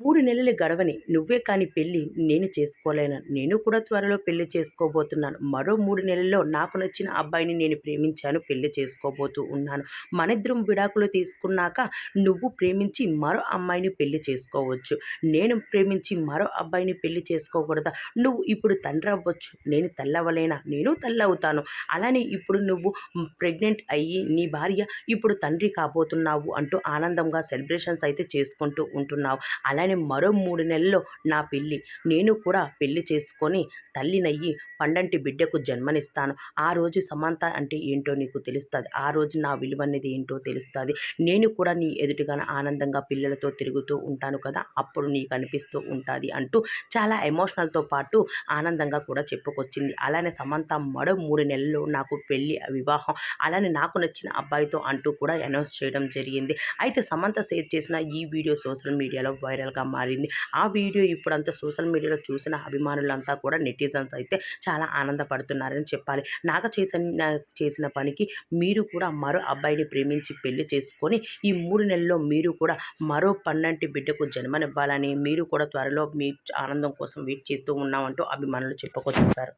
మూడు నెలలు గడవని నువ్వే కాని పెళ్ళి నేను చేసుకోలేను. నేను కూడా త్వరలో పెళ్ళి చేసుకోబోతున్నాను. మరో మూడు నెలల్లో నాకు నచ్చిన అబ్బాయిని నేను ప్రేమించాను పెళ్ళి చేసుకోబోతూ ఉన్నాను. మనిద్దరం విడాకులు తీసుకున్నాక నువ్వు ప్రేమించి మరో అమ్మాయిని పెళ్ళి చేసుకోవచ్చు. నేను ప్రేమించి మరో అబ్బాయిని పెళ్ళి చేసుకోకూడదా? నువ్వు ఇప్పుడు తండ్రి అవ్వచ్చు నేను తల్లవలేనా నేను తల్లవుతాను. అలానే ఇప్పుడు నువ్వు ప్రెగ్నెంట్ అయ్యి నీ భార్య ఇప్పుడు తండ్రి కాబోతున్నావు అంటూ ఆనందంగా సెలబ్రేషన్స్ అయితే చేసుకుంటూ ఉంటున్నావు. అలానే మరో మూడు నెలల్లో నా పెళ్ళి. నేను కూడా పెళ్ళి చేసుకొని తల్లినయ్యి పండంటి బిడ్డకు జన్మనిస్తాను. ఆ రోజు సమంత అంటే ఏంటో నీకు తెలుస్తుంది. ఆ రోజు నా విలువ అనేది ఏంటో తెలుస్తుంది. నేను కూడా నీ ఎదుటిగానే ఆనందంగా పిల్లలతో తిరుగుతూ ఉంటాను కదా అప్పుడు నీకు అనిపిస్తూ ఉంటుంది అంటూ చాలా ఎమోషనల్తో పాటు ఆనందంగా కూడా చెప్పుకొచ్చింది. అలానే సమంత మరో మూడు నెలల్లో నాకు పెళ్ళి వివాహం అలానే నాకు నచ్చిన అబ్బాయితో అంటూ కూడా అనౌన్స్ చేయడం జరిగింది. అయితే సమంత షేర్ చేసిన ఈ వీడియో సోషల్ మీడియాలో వైరల్గా మారింది. ఆ వీడియో ఇప్పుడంతా సోషల్ మీడియాలో చూసిన అభిమానులంతా కూడా నెటిజన్స్ అయితే చాలా ఆనందపడుతున్నారని చెప్పాలి. నాగ చేసిన చేసిన పనికి మీరు కూడా మరో అబ్బాయిని ప్రేమించి పెళ్ళి చేసుకొని ఈ మూడు నెలల్లో మీరు కూడా మరో పన్నంటి బిడ్డకు జన్మనివ్వాలని మీరు కూడా త్వరలో మీ ఆనందం కోసం వెయిట్ చేస్తూ ఉన్నామంటూ అభిమానులు చెప్పుకొచ్చారు.